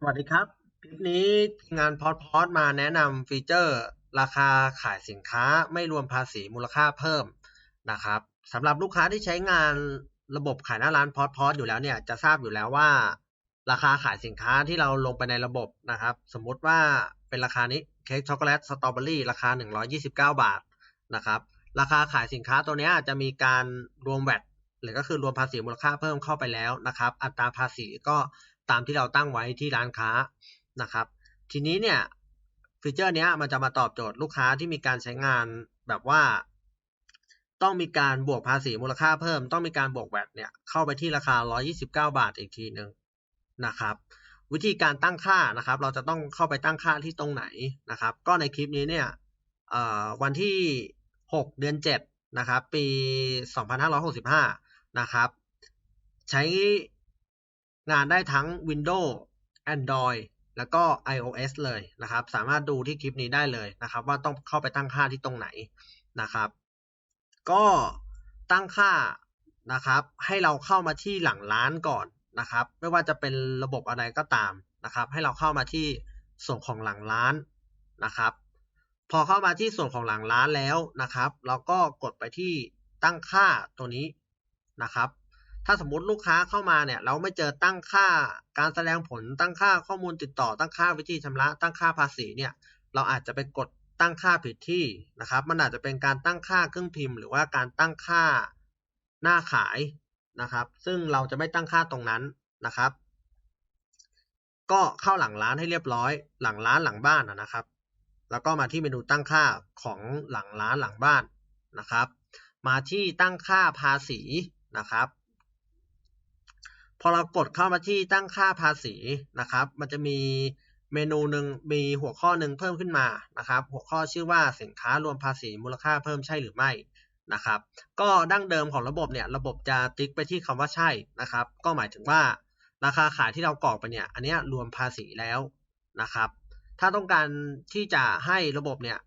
สวัสดีครับ คลิปนี้ทีมงานพอดพอดมาแนะนำฟีเจอร์ ราคาขายสินค้าไม่รวมภาษีมูลค่าเพิ่มนะครับสำหรับลูกค้าที่ใช้งานระบบขายหน้าร้านพอดพอดอยู่แล้วเนี่ยจะทราบอยู่แล้วว่า ราคาขายสินค้าที่เราลงไปในระบบนะครับ สมมติว่าเป็นราคานี้เค้กช็อกโกแลตสตรอเบอรี่ราคา 129 บาทนะครับราคาขายสินค้าตัวนี้จะมีการรวมแวดหรือก็คือรวมภาษีมูลค่าเพิ่มเข้าไปแล้วนะครับ อัตราภาษีก็ ตามที่เราตั้งไว้ที่ร้านค้านะครับ ทีนี้เนี่ยฟีเจอร์นี้มันจะมาตอบโจทย์ลูกค้าที่มีการใช้งานแบบว่า ต้องมีการบวกภาษีมูลค่าเพิ่ม ต้องมีการบวกแวดเนี่ยเข้าไปที่ราคา 129 บาทอีกทีหนึ่งนะครับ วิธีการตั้งค่านะครับ เราจะต้องเข้าไปตั้งค่าที่ตรงไหนนะครับ ก็ในคลิปนี้เนี่ยวันที่ 6 เดือน 7 นะครับ ปี 2565 นะครับ ใช้ งานได้ทั้ง Windows Android แล้วก็ iOS เลยนะครับ สามารถดูที่คลิปนี้ได้เลยนะครับ ว่าต้องเข้าไปตั้งค่าที่ตรงไหนนะครับ ก็ตั้งค่านะครับ ให้เราเข้ามาที่หลังร้านก่อนนะครับ ไม่ว่าจะเป็นระบบอะไรก็ตามนะครับ ให้เราเข้ามาที่ส่วนของหลังร้านนะครับ พอเข้ามาที่ส่วนของหลังร้านแล้วนะครับ เราก็กดไปที่ตั้งค่าตัวนี้นะครับ ถ้าสมมติลูกค้าเข้ามาเนี่ยเราไม่เจอตั้งค่าการแสดงผลตั้งค่าข้อมูลติดต่อตั้งค่าวิธีชำระ ตั้งค่าภาษีเนี่ยเราอาจจะไปกดตั้งค่าผิดที่นะครับ มันอาจจะเป็นการตั้งค่าเครื่องพิมพ์ หรือว่าการตั้งค่าหน้าขายนะครับ ซึ่งเราจะไม่ตั้งค่าตรงนั้นนะครับ ก็เข้าหลังร้านให้เรียบร้อย หลังร้านหลังบ้านนะครับ แล้วก็มาที่เมนูตั้งค่าของหลังร้านหลังบ้านนะครับ มาที่ตั้งค่าภาษีนะครับ พอเรากดเข้ามาที่ตั้งค่าภาษีนะครับ มันจะมีเมนูหนึ่งมีหัวข้อหนึ่งเพิ่มขึ้นมานะครับ หัวข้อชื่อว่าสินค้ารวมภาษีมูลค่าเพิ่มใช่หรือไม่นะครับ ก็ดั้งเดิมของระบบเนี่ยระบบจะติ๊กไปที่คำว่าใช่นะครับ ก็หมายถึงว่าราคาขายที่เรากรอกไปเนี่ย อันนี้รวมภาษีแล้วนะครับ ถ้าต้องการที่จะให้ระบบเนี่ย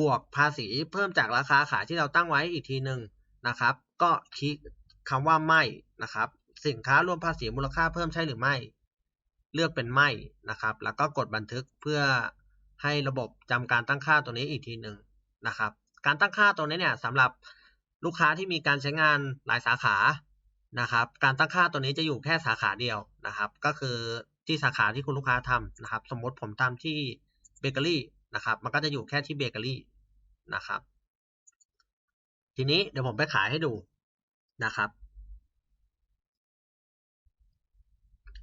บวกภาษีเพิ่มจากราคาขายที่เราตั้งไว้อีกทีหนึ่งนะครับ ก็คลิกคำว่าไม่นะครับ สินค้ารวมภาษีมูลค่าเพิ่มใช่หรือไม่ เลือกเป็นไม่นะครับ แล้วก็กดบันทึกเพื่อให้ระบบจำการตั้งค่าตัวนี้อีกทีหนึ่งนะครับ การตั้งค่าตัวนี้เนี่ยสำหรับลูกค้าที่มีการใช้งานหลายสาขานะครับ การตั้งค่าตัวนี้จะอยู่แค่สาขาเดียวนะครับ ก็คือที่สาขาที่คุณลูกค้าทำนะครับ สมมติผมทำที่เบเกอรี่นะครับ มันก็จะอยู่แค่ที่เบเกอรี่นะครับ ทีนี้เดี๋ยวผมไปขายให้ดูนะครับ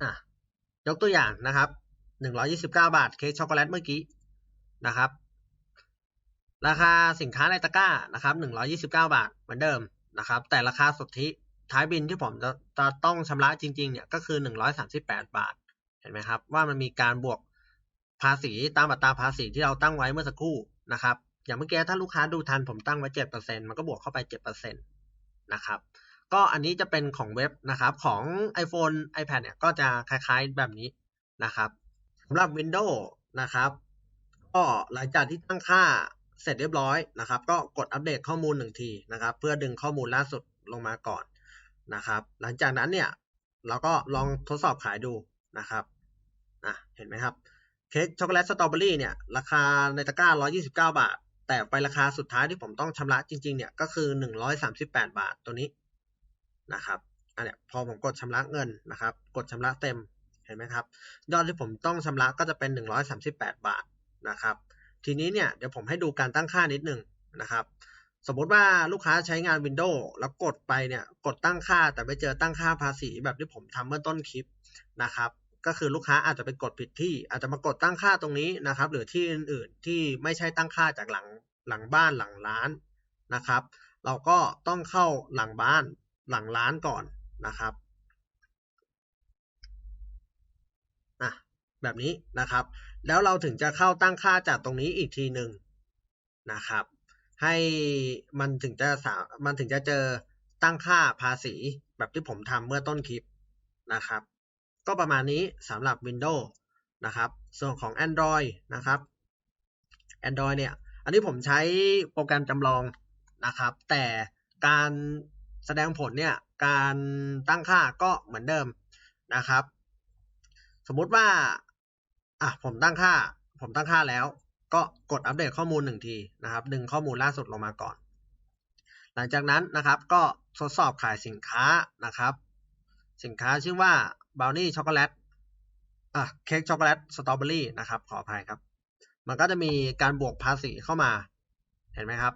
อะยกตัวอย่างนะครับหนึ่งร้อยี่สิบเก้าบาทเค้กช็อกโกแลตเมื่อกี้นะครับ ราคาสินค้าในตะกร้านะครับหนึ่งร้อยี่สิบเก้าบาทเหมือนเดิมนะครับ แต่ราคาสุทธิท้ายบินที่ผมจะจะต้องชำระจริงๆเนี่ยก็คือหนึ่งร้อยสามสิบแปดบาทเห็นไหมครับ ว่ามันมีการบวกภาษีตามอัตราภาษีที่เราตั้งไว้เมื่อสักครู่นะครับ อย่างเมื่อกี้ถ้าลูกค้าดูทันผมตั้งไว้เจ็ดเปอร์เซ็นมันก็บวกเข้าไปเจ็ดเปอร์เซ็นตนะครับ ก็อันนี้จะเป็นของเว็บนะครับของ iPhone iPad เนี่ยก็จะคล้ายๆแบบนี้นะครับสำหรับ Windows นะครับ ก็หลังจากที่ตั้งค่าเสร็จเรียบร้อยนะครับ ก็กดอัปเดตข้อมูลหนึ่งทีนะครับ เพื่อดึงข้อมูลล่าสุดลงมาก่อนนะครับ หลังจากนั้นเนี่ยเราก็ลองทดสอบขายดูนะครับนะเห็นไหมครับเค้กช็อกโกแลตสตรอเบอรี่เนี่ยราคาในตะกร้า 129 บาท แต่ไปราคาสุดท้ายที่ผมต้องชำระจริงๆเนี่ยก็คือ 138 บาทตัวนี้ นะครับอันเนี้ยพอผมกดชำระเงินนะครับ กดชำระเต็มเห็นไหมครับ ยอดที่ผมต้องชำระก็จะเป็น 138 บาทนะครับ ทีนี้เนี่ยเดี๋ยวผมให้ดูการตั้งค่านิดหนึ่งนะครับ สมมติว่าลูกค้าใช้งาน Windows แล้วกดไปเนี่ยกดตั้งค่าแต่ไม่เจอตั้งค่าภาษีแบบที่ผมทำเมื่อต้นคลิปนะครับ ก็คือลูกค้าอาจจะไปกดผิดที่ อาจจะมากดตั้งค่าตรงนี้นะครับ หรือที่อื่นๆที่ไม่ใช่ตั้งค่าจากหลังหลังบ้านหลังร้านนะครับ เราก็ต้องเข้าหลังบ้าน หลังร้านก่อนนะครับอะแบบนี้นะครับ แล้วเราถึงจะเข้าตั้งค่าจากตรงนี้อีกทีหนึ่งนะครับ ให้มันถึงจะสามันถึงจะเจอตั้งค่าภาษี แบบที่ผมทำเมื่อต้นคลิปนะครับ ก็ประมาณนี้สำหรับ Windows นะครับ ส่วนของ Android นะครับ Android เนี่ย อันนี้ผมใช้โปรแกรมจำลองนะครับ แต่การ แสดงผลเนี่ยการตั้งค่าก็เหมือนเดิมนะครับ สมมุติว่าอะผมตั้งค่า ผมตั้งค่าแล้ว ก็กดอัปเดตข้อมูลหนึ่งทีนะครับ ดึงข้อมูลล่าสุดลงมาก่อน หลังจากนั้นนะครับ ก็ทดสอบขายสินค้านะครับ สินค้าชื่อว่าบ r o w นี่ช็อกโกแลตอะเค้กช็อกโกแลตสตรอเบอรี่นะครับ ขออภัยครับ มันก็จะมีการบวกภาษีเข้ามา เห็นไหมครับ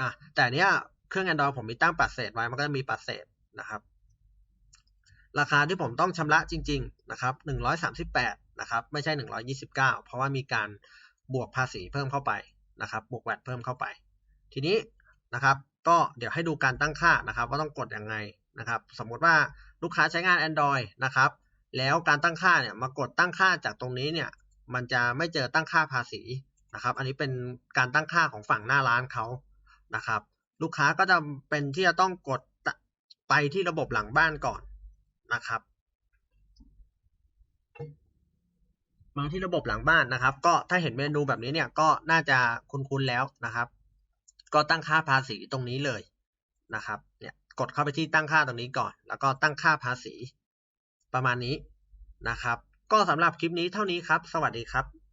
อะแต่เนี้ย เครื่อง Android ผมมีตั้งปัดเศษไว้มันก็จะมีปัดเศษนะครับ ราคาที่ผมต้องชำระจริง ๆ นะครับหนึ่งร้อยสามสิบแปดนะครับ ไม่ใช่หนึ่งร้อยี่สิบเก้าเพราะว่ามีการบวกภาษีเพิ่มเข้าไปนะครับ บวกแวดเพิ่มเข้าไป ทีนี้นะครับ ก็เดี๋ยวให้ดูการตั้งค่านะครับ ว่าต้องกดยังไงนะครับ สมมติว่าลูกค้าใช้งาน Android นะครับ แล้วการตั้งค่าเนี่ยมากดตั้งค่าจากตรงนี้เนี่ย มันจะไม่เจอตั้งค่าภาษีนะครับ อันนี้เป็นการตั้งค่าของฝั่งหน้าร้านเขานะครับ ลูกค้าก็จะเป็นที่จะต้องกดไปที่ระบบหลังบ้านก่อนนะครับ มาที่ระบบหลังบ้านนะครับ ก็ถ้าเห็นเมนูแบบนี้เนี่ยก็น่าจะคุ้นๆแล้วนะครับ ก็ตั้งค่าภาษีตรงนี้เลยนะครับเนี่ยกดเข้าไปที่ตั้งค่าตรงนี้ก่อน แล้วก็ตั้งค่าภาษีประมาณนี้นะครับ ก็สำหรับคลิปนี้เท่านี้ครับ สวัสดีครับ